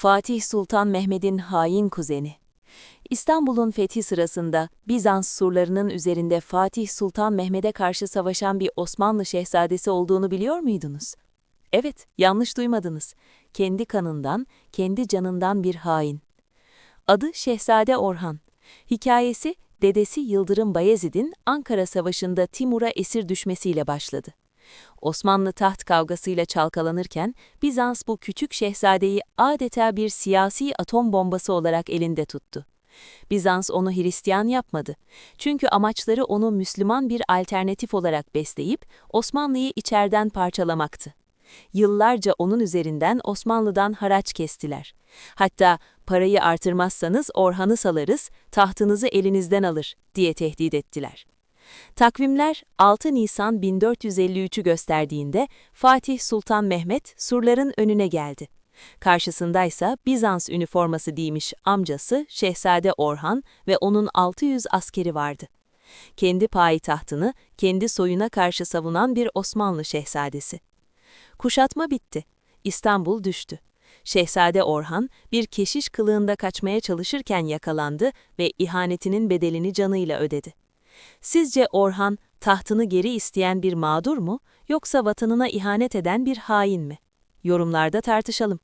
Fatih Sultan Mehmed'in hain kuzeni. İstanbul'un fethi sırasında Bizans surlarının üzerinde Fatih Sultan Mehmed'e karşı savaşan bir Osmanlı şehzadesi olduğunu biliyor muydunuz? Evet, yanlış duymadınız. Kendi kanından, kendi canından bir hain. Adı Şehzade Orhan. Hikayesi dedesi Yıldırım Bayezid'in Ankara Savaşı'nda Timur'a esir düşmesiyle başladı. Osmanlı taht kavgasıyla çalkalanırken Bizans bu küçük şehzadeyi adeta bir siyasi atom bombası olarak elinde tuttu. Bizans onu Hristiyan yapmadı. Çünkü amaçları onu Müslüman bir alternatif olarak besleyip Osmanlı'yı içeriden parçalamaktı. Yıllarca onun üzerinden Osmanlı'dan haraç kestiler. Hatta parayı artırmazsanız Orhan'ı salarız, tahtınızı elinizden alır diye tehdit ettiler. Takvimler 6 Nisan 1453'ü gösterdiğinde Fatih Sultan Mehmet surların önüne geldi. Karşısındaysa Bizans üniforması giymiş amcası Şehzade Orhan ve onun 600 askeri vardı. Kendi payitahtını kendi soyuna karşı savunan bir Osmanlı şehzadesi. Kuşatma bitti. İstanbul düştü. Şehzade Orhan bir keşiş kılığında kaçmaya çalışırken yakalandı ve ihanetinin bedelini canıyla ödedi. Sizce Orhan tahtını geri isteyen bir mağdur mu yoksa vatanına ihanet eden bir hain mi? Yorumlarda tartışalım.